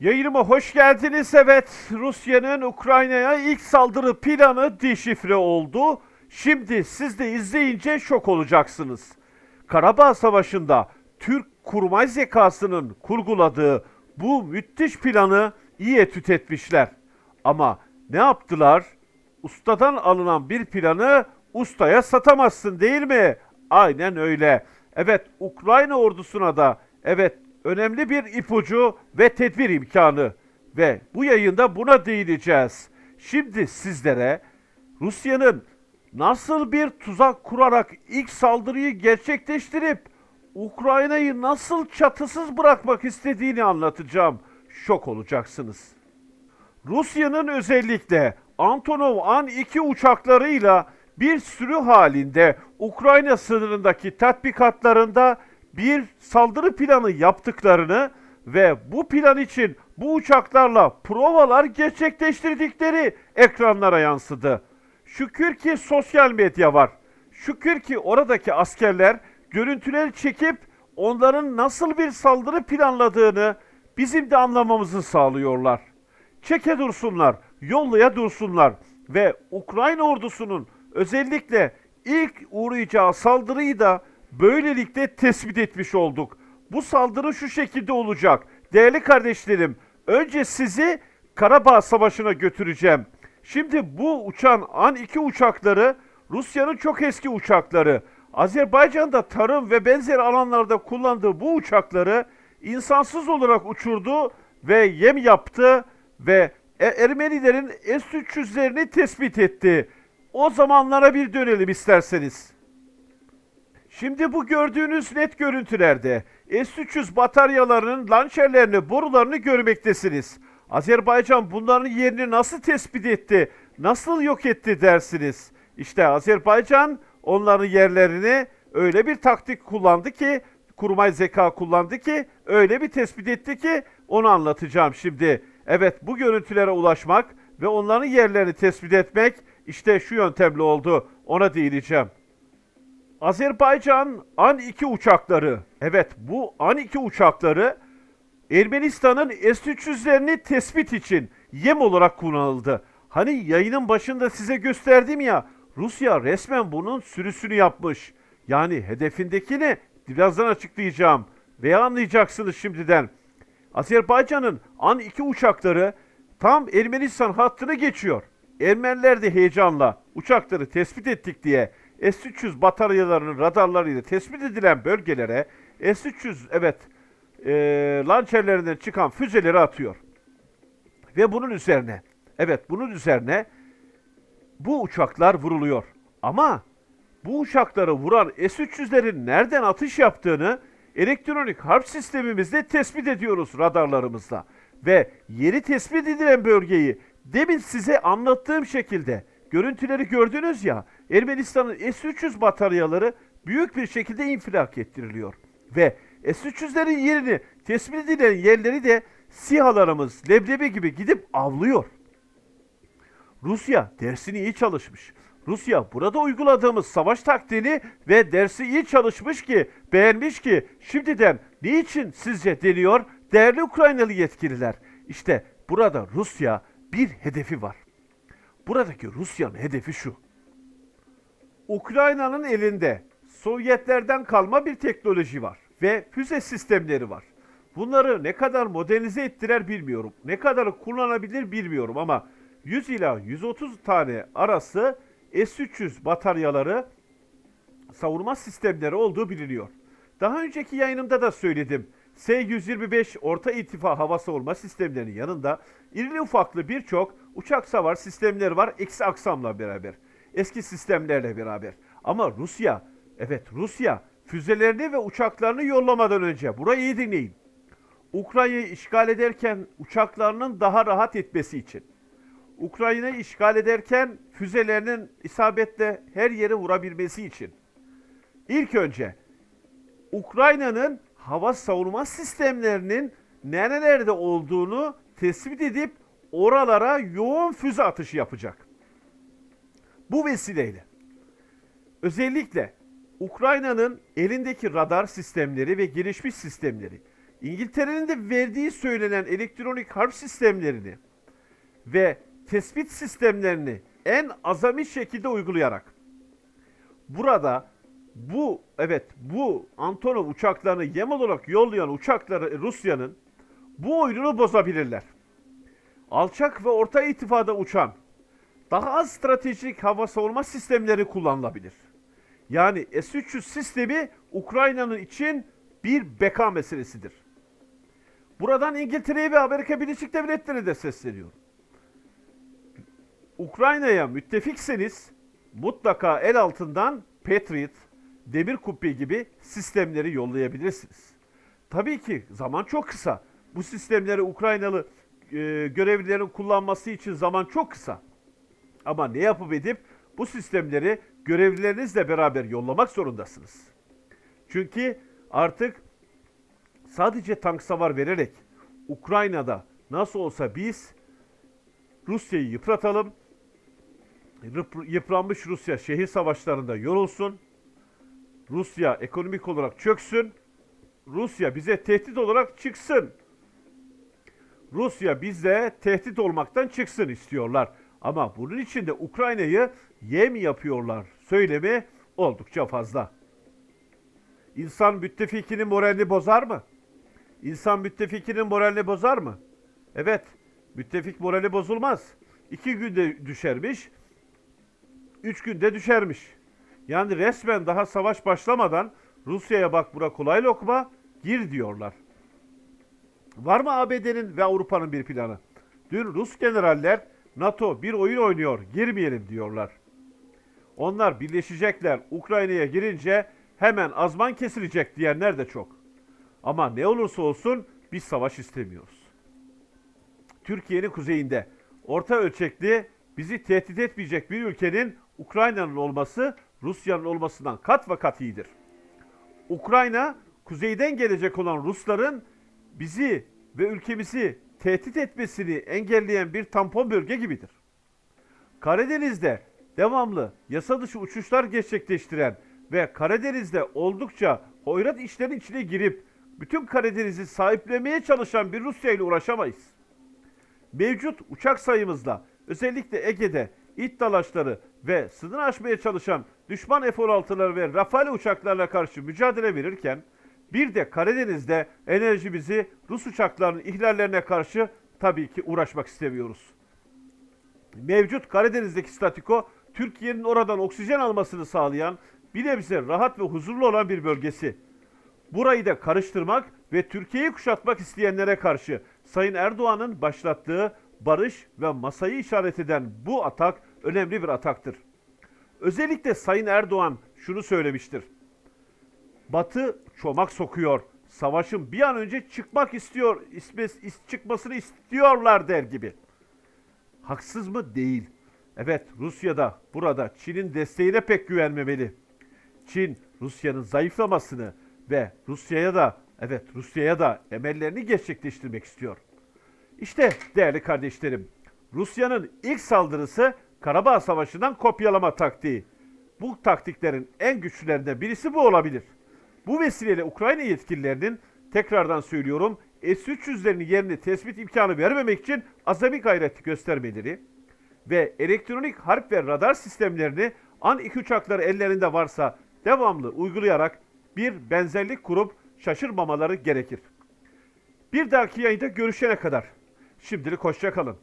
Yayınıma hoş geldiniz. Evet, Rusya'nın Ukrayna'ya ilk saldırı planı deşifre oldu. Şimdi siz de izleyince şok olacaksınız. Karabağ Savaşı'nda Türk kurmay zekasının kurguladığı bu müthiş planı iyi etüt etmişler. Ama ne yaptılar? Ustadan alınan bir planı ustaya satamazsın değil mi? Aynen öyle. Evet Ukrayna ordusuna da evet önemli bir ipucu ve tedbir imkanı. Ve bu yayında buna değineceğiz. Şimdi sizlere Rusya'nın nasıl bir tuzak kurarak ilk saldırıyı gerçekleştirip Ukrayna'yı nasıl çatısız bırakmak istediğini anlatacağım. Şok olacaksınız. Rusya'nın özellikle Antonov An-2 uçaklarıyla bir sürü halinde Ukrayna sınırındaki tatbikatlarında bir saldırı planı yaptıklarını ve bu plan için bu uçaklarla provalar gerçekleştirdikleri ekranlara yansıdı. Şükür ki sosyal medya var. Şükür ki oradaki askerler görüntüleri çekip onların nasıl bir saldırı planladığını bizim de anlamamızı sağlıyorlar. Çeke dursunlar, yollaya dursunlar ve Ukrayna ordusunun özellikle ilk uğrayacağı saldırıyı da böylelikle tespit etmiş olduk. Bu saldırı şu şekilde olacak. Değerli kardeşlerim, önce sizi Karabağ Savaşı'na götüreceğim. Şimdi bu uçan An-2 uçakları Rusya'nın çok eski uçakları. Azerbaycan'da tarım ve benzeri alanlarda kullandığı bu uçakları insansız olarak uçurdu ve yem yaptı ve E- Ermenilerin S-300'lerini tespit etti. O zamanlara bir dönelim isterseniz. Şimdi bu gördüğünüz net görüntülerde S-300 bataryalarının lançerlerini, borularını görmektesiniz. Azerbaycan bunların yerini nasıl tespit etti, nasıl yok etti dersiniz. İşte Azerbaycan onların yerlerini öyle bir taktik kullandı ki, kurmay zeka kullandı ki, öyle bir tespit etti ki onu anlatacağım şimdi. Evet bu görüntülere ulaşmak ve onların yerlerini tespit etmek işte şu yöntemle oldu. Ona değineceğim. Azerbaycan An-2 uçakları, evet bu An-2 uçakları Ermenistan'ın S-300'lerini tespit için yem olarak kullanıldı. Hani yayının başında size gösterdim ya, Rusya resmen bunun sürüsünü yapmış. Yani hedefindekini birazdan açıklayacağım veya anlayacaksınız şimdiden. Azerbaycan'ın An-2 uçakları tam Ermenistan hattını geçiyor. Ermeniler de heyecanla uçakları tespit ettik diye S-300 bataryalarının radarlarıyla tespit edilen bölgelere S-300 evet e, lançerlerinden çıkan füzeleri atıyor. Ve bunun üzerine evet bunun üzerine bu uçaklar vuruluyor. Ama bu uçakları vuran S-300'lerin nereden atış yaptığını elektronik harp sistemimizde tespit ediyoruz radarlarımızla. Ve yeri tespit edilen bölgeyi demin size anlattığım şekilde görüntüleri gördünüz ya Ermenistan'ın S-300 bataryaları büyük bir şekilde infilak ettiriliyor. Ve S-300'lerin yerini tespit edilen yerleri de SİHA'larımız leblebi gibi gidip avlıyor. Rusya dersini iyi çalışmış. Rusya burada uyguladığımız savaş taktiğini ve dersi iyi çalışmış ki, beğenmiş ki şimdiden niçin sizce deniyor değerli Ukraynalı yetkililer? İşte burada Rusya bir hedefi var. Buradaki Rusya'nın hedefi şu. Ukrayna'nın elinde Sovyetlerden kalma bir teknoloji var ve füze sistemleri var. Bunları ne kadar modernize ettiler bilmiyorum. Ne kadar kullanabilir bilmiyorum ama 100 ila 130 tane arası S-300 bataryaları savunma sistemleri olduğu biliniyor. Daha önceki yayınımda da söyledim. S-125 orta irtifa hava savunma sistemlerinin yanında irili ufaklı birçok uçak savar sistemleri var eksi aksamla beraber. Eski sistemlerle beraber. Ama Rusya, evet Rusya füzelerini ve uçaklarını yollamadan önce burayı iyi dinleyin. Ukrayna'yı işgal ederken uçaklarının daha rahat etmesi için. Ukrayna'yı işgal ederken füzelerinin isabetle her yere vurabilmesi için. İlk önce Ukrayna'nın hava savunma sistemlerinin nerelerde olduğunu tespit edip oralara yoğun füze atışı yapacak. Bu vesileyle özellikle Ukrayna'nın elindeki radar sistemleri ve gelişmiş sistemleri İngiltere'nin de verdiği söylenen elektronik harp sistemlerini ve tespit sistemlerini en azami şekilde uygulayarak burada bu evet bu Antonov uçaklarını yem olarak yollayan uçakları Rusya'nın bu oyununu bozabilirler. Alçak ve orta irtifada uçan daha az stratejik hava savunma sistemleri kullanılabilir. Yani S-300 sistemi Ukrayna'nın için bir beka meselesidir. Buradan İngiltere'ye ve Amerika Birleşik Devletleri'ne de sesleniyorum. Ukrayna'ya müttefikseniz mutlaka el altından Patriot, demir kubbe gibi sistemleri yollayabilirsiniz. Tabii ki zaman çok kısa. Bu sistemleri Ukraynalı e, görevlilerin kullanması için zaman çok kısa. Ama ne yapıp edip bu sistemleri görevlilerinizle beraber yollamak zorundasınız. Çünkü artık sadece tank savar vererek Ukrayna'da nasıl olsa biz Rusya'yı yıpratalım. Yıp- Yıpranmış Rusya şehir savaşlarında yorulsun. Rusya ekonomik olarak çöksün. Rusya bize tehdit olarak çıksın. Rusya bize tehdit olmaktan çıksın istiyorlar. Ama bunun için de Ukrayna'yı yem yapıyorlar söylemi oldukça fazla. İnsan müttefikinin moralini bozar mı? İnsan müttefikinin moralini bozar mı? Evet, müttefik morali bozulmaz. İki günde düşermiş, üç günde düşermiş. Yani resmen daha savaş başlamadan Rusya'ya bak bura kolay lokma, gir diyorlar. Var mı ABD'nin ve Avrupa'nın bir planı? Dün Rus generaller NATO bir oyun oynuyor, girmeyelim diyorlar. Onlar birleşecekler. Ukrayna'ya girince hemen azman kesilecek diyenler de çok. Ama ne olursa olsun biz savaş istemiyoruz. Türkiye'nin kuzeyinde orta ölçekli bizi tehdit etmeyecek bir ülkenin Ukrayna'nın olması Rusya'nın olmasından kat ve kat iyidir. Ukrayna kuzeyden gelecek olan Rusların bizi ve ülkemizi tehdit etmesini engelleyen bir tampon bölge gibidir. Karadeniz'de devamlı yasa dışı uçuşlar gerçekleştiren ve Karadeniz'de oldukça hoyrat işlerin içine girip bütün Karadeniz'i sahiplemeye çalışan bir Rusya ile uğraşamayız. Mevcut uçak sayımızla özellikle Ege'de it dalaşları ve sınır aşmaya çalışan düşman F-16'lar ve Rafale uçaklarla karşı mücadele verirken bir de Karadeniz'de enerjimizi Rus uçaklarının ihlallerine karşı tabii ki uğraşmak istemiyoruz. Mevcut Karadeniz'deki statiko Türkiye'nin oradan oksijen almasını sağlayan bir nebze rahat ve huzurlu olan bir bölgesi. Burayı da karıştırmak ve Türkiye'yi kuşatmak isteyenlere karşı Sayın Erdoğan'ın başlattığı barış ve masayı işaret eden bu atak önemli bir ataktır. Özellikle Sayın Erdoğan şunu söylemiştir. Batı çomak sokuyor. Savaşın bir an önce çıkmak istiyor, ismes- is- çıkmasını istiyorlar der gibi. Haksız mı? Değil. Evet Rusya'da burada Çin'in desteğine pek güvenmemeli. Çin Rusya'nın zayıflamasını ve Rusya'ya da evet Rusya'ya da emellerini gerçekleştirmek istiyor. İşte değerli kardeşlerim, Rusya'nın ilk saldırısı Karabağ Savaşı'ndan kopyalama taktiği. Bu taktiklerin en güçlülerinden birisi bu olabilir. Bu vesileyle Ukrayna yetkililerinin tekrardan söylüyorum S-300'lerin yerini tespit imkanı vermemek için azami gayret göstermeleri ve elektronik harp ve radar sistemlerini an iki uçakları ellerinde varsa devamlı uygulayarak bir benzerlik kurup şaşırmamaları gerekir. Bir dahaki yayında görüşene kadar şimdilik hoşça kalın.